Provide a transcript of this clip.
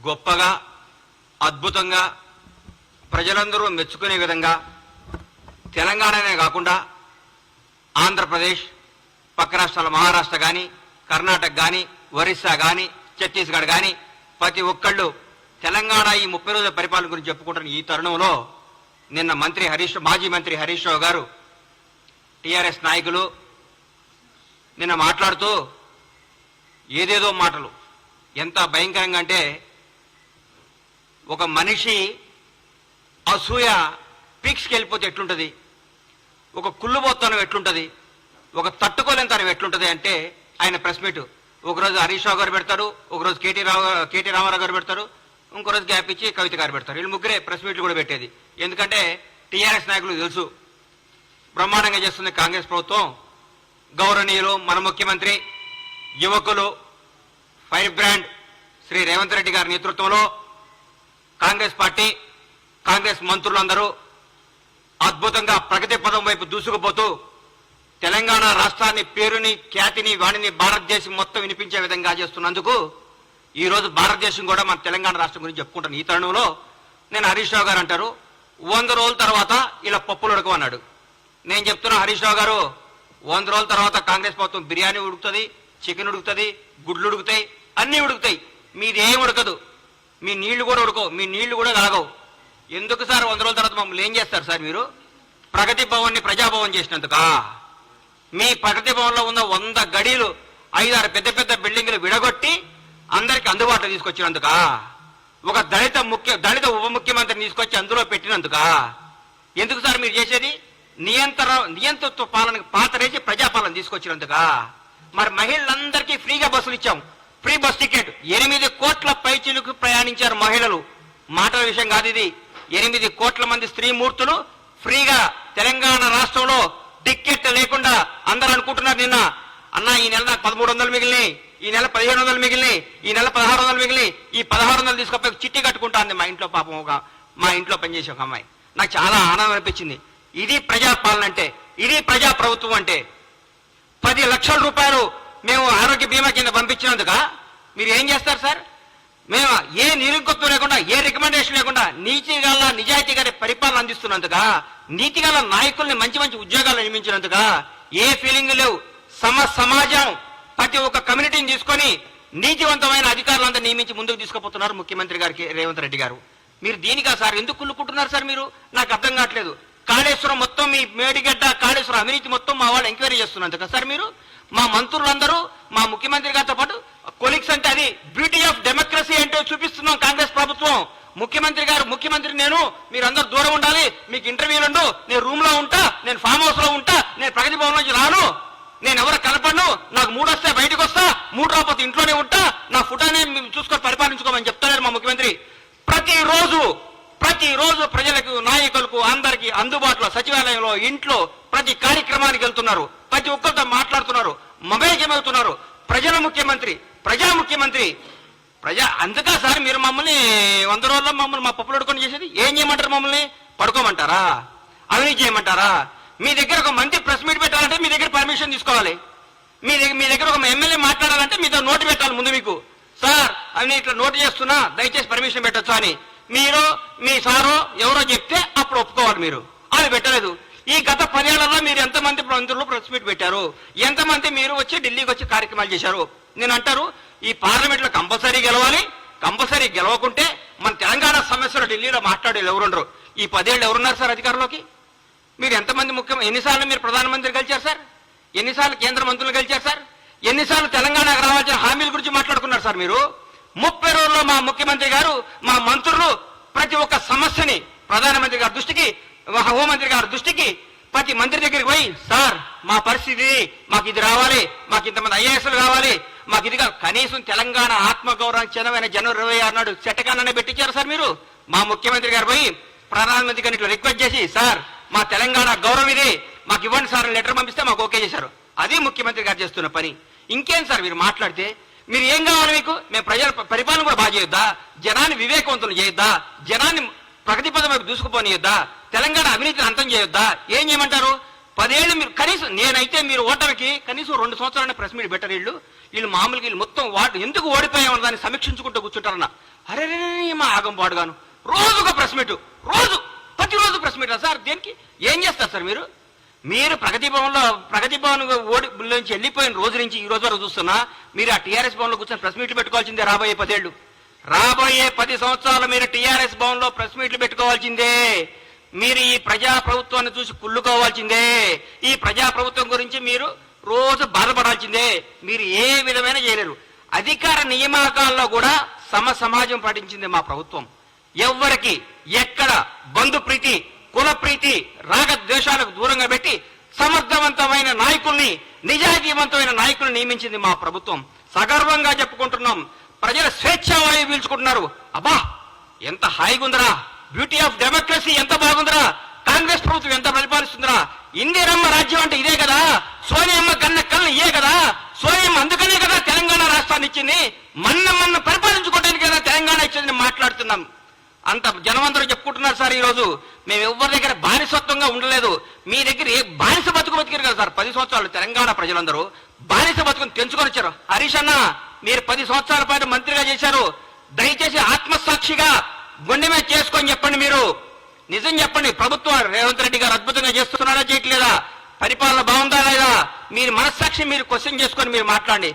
గొప్పగా అద్భుతంగా ప్రజలందరూ మెచ్చుకునే విధంగా తెలంగాణనే కాకుండా ఆంధ్రప్రదేశ్ పక్క రాష్ట్రాల మహారాష్ట్ర కానీ కర్ణాటక కానీ ఒరిస్సా కానీ ఛత్తీస్గఢ్ కానీ ప్రతి ఒక్కళ్ళు తెలంగాణ ఈ ముప్పై రోజుల పరిపాలన గురించి చెప్పుకుంటున్న ఈ తరుణంలో నిన్న మంత్రి హరీష్ మాజీ మంత్రి హరీష్ రావు గారు టీఆర్ఎస్ నాయకులు నిన్న మాట్లాడుతూ ఏదేదో మాటలు. ఎంత భయంకరంగా అంటే ఒక మనిషి అసూయ పీక్స్కి వెళ్ళిపోతే ఎట్లుంటుంది? ఒక కుళ్ళుబోత్తనం ఎట్లుంటుంది? ఒక తట్టుకోలేనితనం ఎట్లుంటుంది అంటే ఆయన ప్రెస్ మీట్. ఒకరోజు హరీష్ రావు గారు పెడతారు ఒకరోజు కేటీ రావు కేటీ రామారావు గారు పెడతారు ఇంకో రోజు గ్యాప్ ఇచ్చి కవిత గారు పెడతారు. వీళ్ళు ముగ్గురే ప్రెస్ మీట్లు కూడా పెట్టేది. ఎందుకంటే టీఆర్ఎస్ నాయకులు తెలుసు. బ్రహ్మాండంగా చేస్తుంది కాంగ్రెస్ ప్రభుత్వం. గౌరవనీయులు మన ముఖ్యమంత్రి యువకులు ఫైర్ బ్రాండ్ శ్రీ రేవంత్ రెడ్డి గారి నేతృత్వంలో కాంగ్రెస్ పార్టీ కాంగ్రెస్ మంత్రులందరూ అద్భుతంగా ప్రగతి పదం వైపు దూసుకుపోతూ తెలంగాణ రాష్ట్రాన్ని పేరుని ఖ్యాతిని వాణిని భారతదేశం మొత్తం వినిపించే విధంగా చేస్తున్నందుకు ఈరోజు భారతదేశం కూడా మన తెలంగాణ రాష్ట్రం గురించి చెప్పుకుంటాను ఈ తరుణంలో నేను హరీష్ రావు గారు అంటారు వంద రోజుల తర్వాత ఇలా పప్పులు ఉడకమన్నాడు నేను చెప్తున్నా హరీష్ రావు గారు వంద రోజుల తర్వాత కాంగ్రెస్ ప్రభుత్వం బిర్యానీ ఉడుకుతుంది చికెన్ ఉడుకుతుంది గుడ్లు ఉడుకుతాయి అన్నీ ఉడుకుతాయి. మీది ఏం ఉడకదు. మీ నీళ్ళు కూడా ఉడకవు. మీ నీళ్ళు కూడా కలగవు. ఎందుకు సార్ వంద రోజుల తర్వాత మమ్మల్ని ఏం చేస్తారు సార్ మీరు? ప్రగతి భవన్ని ప్రజాభవన్ చేసినందుకా? మీ ప్రగతి భవన్లో ఉన్న వంద గడీలు ఐదారు పెద్ద పెద్ద బిల్డింగ్లు విడగొట్టి అందరికి అందుబాటులో తీసుకొచ్చినందుకా? ఒక దళిత ముఖ్య దళిత ఉప ముఖ్యమంత్రిని తీసుకొచ్చి అందులో పెట్టినందుకా? ఎందుకు సార్ మీరు చేసేది? నియంత్రణ నియంతృత్వ పాలన పాతరేసి ప్రజాపాలన తీసుకొచ్చినందుకా? మరి మహిళలందరికీ ఫ్రీగా బస్సులు ఇచ్చాం. Free bus ticket. ఎనిమిది కోట్ల పైచిలకు ప్రయాణించారు మహిళలు. మాటల విషయం కాదు ఇది. ఎనిమిది కోట్ల మంది స్త్రీమూర్తులు ఫ్రీగా తెలంగాణ రాష్ట్రంలో టిక్కెట్ లేకుండా అందరూ అనుకుంటున్నారు నిన్న. అన్న ఈ నెల నాకు పదమూడు వందలు మిగిలినాయి. ఈ నెల పదిహేను వందలు మిగిలినాయి. ఈ నెల పదహారు వందలు మిగిలినాయి. ఈ పదహారు వందలు తీసుకపోయి చిట్టి కట్టుకుంటాంది మా ఇంట్లో పాపం ఒక మా ఇంట్లో పనిచేసే ఒక అమ్మాయి. నాకు చాలా ఆనందం అనిపించింది. ఇది ప్రజాపాలన అంటే ఇది ప్రజా ప్రభుత్వం అంటే. పది లక్షల రూపాయలు మేము ఆరోగ్య బీమా కింద పంపించినందుక మీరు ఏం చేస్తారు సార్? మేము ఏ నిరుంకత్వం లేకుండా ఏ రికమెండేషన్ లేకుండా నీతి గల నిజాయితీ గారి పరిపాలన అందిస్తున్నందుగా నీతి గల నాయకుల్ని మంచి మంచి ఉద్యోగాలు నియమించినందుగా ఏ ఫీలింగ్ లేవు. సమ సమాజం ప్రతి ఒక్క కమ్యూనిటీని తీసుకొని నీతివంతమైన అధికారులందరూ నియమించి ముందుకు తీసుకుపోతున్నారు ముఖ్యమంత్రి గారికి రేవంత్ రెడ్డి గారు. మీరు దీనికా సార్ ఎందుకు కుళ్ళుకుంటున్నారు సార్ మీరు? నాకు అర్థం కావట్లేదు. కాళేశ్వరం మొత్తం మీ మేడిగడ్డ కాళేశ్వరం అవినీతి మొత్తం మా వాళ్ళు ఎంక్వైరీ కదా సార్ మీరు? మా మంత్రులందరూ మా ముఖ్యమంత్రి గారితో పాటు కొలిక్స్ అంటే అది బ్యూటీ ఆఫ్ డెమోక్రసీ అంటే చూపిస్తున్నాం కాంగ్రెస్ ప్రభుత్వం. ముఖ్యమంత్రి గారు ముఖ్యమంత్రి నేను మీరందరూ దూరం ఉండాలి. మీకు ఇంటర్వ్యూలు ఉండు నేను రూమ్లో ఉంటా నేను ఫామ్ హౌస్లో ఉంటా నేను ప్రగతి భవన్ నుంచి రాను. నేను ఎవరు కలపను నాకు మూడు వస్తే బయటకు వస్తా మూడు రాకపోతే ఇంట్లోనే ఉంటా. నా ఫుటానే చూసుకొని పరిపాలించుకోమని చెప్తారు మా ముఖ్యమంత్రి. ప్రతిరోజు ప్రతిరోజు ప్రజలకు నాయకులకు అందరికి అందుబాటులో సచివాలయంలో ఇంట్లో ప్రతి కార్యక్రమానికి వెళ్తున్నారు. ప్రతి ఒక్కరితో మాట్లాడుతున్నారు. మమేకమవుతున్నారు. ప్రజల ముఖ్యమంత్రి ప్రజా ముఖ్యమంత్రి ప్రజా అందుకా సార్ మీరు మమ్మల్ని వంద రోజుల్లో మమ్మల్ని మా పప్పులు అడుకొని చేసేది? ఏం చేయమంటారు మమ్మల్ని? పడుకోమంటారా? అవినీతి చేయమంటారా? మీ దగ్గర ఒక మంచి ప్రెస్ మీట్ పెట్టాలంటే మీ దగ్గర పర్మిషన్ తీసుకోవాలి. మీ దగ్గర మీ దగ్గర ఒక ఎమ్మెల్యే మాట్లాడాలంటే మీతో నోటు పెట్టాలి ముందు మీకు. సార్ అని ఇట్లా నోటు చేస్తున్నా దయచేసి పర్మిషన్ పెట్టొచ్చు అని. మీరు మీ సారో ఎవరో చెప్తే అప్పుడు ఒప్పుకోవాలి మీరు. అది పెట్టలేదు. ఈ గత పదేళ్ళలో మీరు ఎంతమంది మంత్రులు ప్రెస్ మీట్ పెట్టారు? ఎంతమంది మీరు వచ్చి ఢిల్లీకి వచ్చి కార్యక్రమాలు చేశారు? నేను అంటారు ఈ పార్లమెంట్లో కంపల్సరీ గెలవాలి. కంపల్సరీ గెలవకుంటే మన తెలంగాణ సమస్యలు ఢిల్లీలో మాట్లాడేళ్ళు ఎవరుండరు. ఈ పదేళ్ళు ఎవరున్నారు సార్ అధికారంలోకి? మీరు ఎంతమంది ముఖ్యం ఎన్నిసార్లు మీరు ప్రధానమంత్రి గెలిచారు సార్? ఎన్నిసార్లు కేంద్ర మంత్రులు గెలిచారు సార్? ఎన్నిసార్లు తెలంగాణకు రావాల్సిన హామీల గురించి మాట్లాడుకున్నారు సార్ మీరు? ముప్పై రోజుల్లో మా ముఖ్యమంత్రి గారు మా మంత్రులు ప్రతి ఒక్క సమస్యని ప్రధానమంత్రి గారి దృష్టికి హోంమంత్రి గారి దృష్టికి ప్రతి మంత్రి దగ్గరికి పోయి సార్ మా పరిస్థితి మాకు ఇది రావాలి. మాకు ఇంతమంది ఐఏఎస్లు కావాలి మాకు ఇది కనీసం తెలంగాణ ఆత్మగౌరవం చిన్నమైన జనవరి ఇరవై ఆరు నాడు చెట్టకాలనే పెట్టించారు సార్ మీరు. మా ముఖ్యమంత్రి గారు పోయి ప్రధానమంత్రి గారిని ఇట్లా రిక్వెస్ట్ చేసి సార్ మా తెలంగాణ గౌరవం ఇది. మాకు ఇవ్వండి సార్ లెటర్ పంపిస్తే మాకు ఓకే చేశారు. అదే ముఖ్యమంత్రి గారు చేస్తున్న పని. ఇంకేం సార్ మీరు మాట్లాడితే? మీరు ఏం కావాలి మీకు? మేము ప్రజల పరిపాలన కూడా బాగా చేయొద్దా? జనాన్ని వివేకవంతులు చేయొద్దా? జనాన్ని ప్రగతి పదం వైపు దూసుకుపోనియొద్దా? తెలంగాణ అవినీతిని అంతం చేయొద్దా? ఏం చేయమంటారు? పదేళ్ళు మీరు కనీసం నేనైతే మీరు ఓటమికి కనీసం రెండు సంవత్సరాల ప్రెస్ మీట్ బెటర్ వీళ్ళు. వీళ్ళు మామూలుగా వీళ్ళు మొత్తం వాటి ఎందుకు ఓడిపోయామని దాన్ని సమీక్షించుకుంటూ కూర్చుంటారన్న. అరే మా ఆగం పాడుగాను. రోజు ఒక ప్రెస్ మీట్. రోజు. ప్రతిరోజు ప్రెస్ మీట్ సార్? దేనికి? ఏం చేస్తారు సార్ మీరు? మీరు ప్రగతి భవన్లో ప్రగతి భవన్ ఓడి నుంచి వెళ్ళిపోయిన రోజు నుంచి ఈ రోజు వరకు చూస్తున్నా మీరు ఆ టీఆర్ఎస్ భవన్లో కూర్చొని ప్రెస్ మీట్లు పెట్టుకోవాల్సిందే రాబోయే పదేళ్ళు రాబోయే పది సంవత్సరాలు మీరు టీఆర్ఎస్ భవన్లో ప్రెస్ మీట్లు పెట్టుకోవాల్సిందే. మీరు ఈ ప్రజా ప్రభుత్వాన్ని చూసి కుళ్ళుకోవాల్సిందే. ఈ ప్రజా ప్రభుత్వం గురించి మీరు రోజు బాధపడాల్సిందే. మీరు ఏ విధమైన చేయలేరు. అధికార నియామకాల్లో కూడా సమ సమాజం పాటించింది మా ప్రభుత్వం. ఎవ్వరికి ఎక్కడ బంధు ప్రీతి కుల ప్రీతి రాగ దూరంగా పెట్టి సమర్థవంతమైన నాయకుల్ని నిజాయితీవంతమైన నాయకుల్ని నియమించింది మా ప్రభుత్వం. సగర్వంగా చెప్పుకుంటున్నాం. ప్రజల స్వేచ్ఛావాయువు పీల్చుకుంటున్నారు. అబ్బా ఎంత హాయిగా ఉందరా బ్యూటీ ఆఫ్ డెమోక్రసీ ఎంత బాగుందిరా. కాంగ్రెస్ ప్రభుత్వం ఎంత పరిపాలిస్తుందిరా ఇందిరమ్మ రాజ్యం అంటే ఇదే కదా. సోనియమ్మ కన్న కళ్ళు ఇయే కదా. సోనియమ్మ అందుకనే కదా తెలంగాణ రాష్ట్రాన్ని ఇచ్చింది. మన్న మన్న పరిపాలించుకోవడానికి కదా తెలంగాణ ఇచ్చిందని మాట్లాడుతున్నాం. అంత జనమందరూ చెప్పుకుంటున్నారు సార్ ఈరోజు. మేము ఎవరి దగ్గర బానిసత్వంగా ఉండలేదు. మీ దగ్గర ఏ బానిస బతుకు బతికారు కదా సార్? పది సంవత్సరాలు తెలంగాణ ప్రజలందరూ బానిస బతుకుని తెంచుకొని వచ్చారు. హరీష్ అన్న మీరు పది సంవత్సరాల పాటు మంత్రిగా చేశారు. దయచేసి ఆత్మసాక్షిగా గుండె మీద చేసుకొని చెప్పండి మీరు. నిజం చెప్పండి ప్రభుత్వం రేవంత్ రెడ్డి గారు అద్భుతంగా చేస్తున్నారా చేయట్లేదా? పరిపాలన బాగుందా లేదా? మీరు మనస్సాక్షి మీరు క్వశ్చన్ చేసుకొని మీరు మాట్లాడండి.